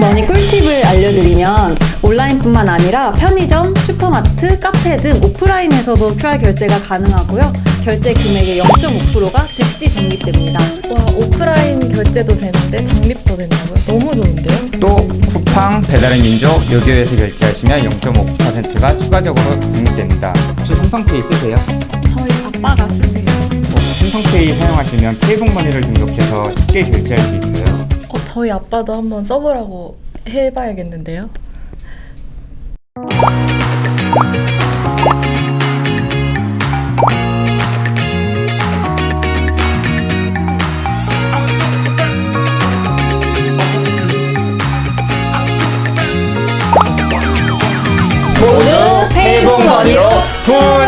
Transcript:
머니 꿀팁을 알려드리면 온라인뿐만 아니라 편의점, 슈퍼마트, 카페 등 오프라인에서도 QR 결제가 가능하고요. 결제 금액의 0.5%가 즉시 적립됩니다. 와 오프라인 결제도 되는데 적립도 된다고요? 너무 좋은데요? 또 쿠팡, 배달의 민족, 요교에서 결제하시면 0.5%가 추가적으로 적립됩니다. 혹시 삼성페이 쓰세요? 저희 아빠가 쓰세요. 어, 삼성페이 사용하시면 페이북 머니를 등록해서 쉽게 결제할 수 있어요. 저희 아빠도 한번 써보라고 해봐야겠는데요. 모두 페이북 머니로 분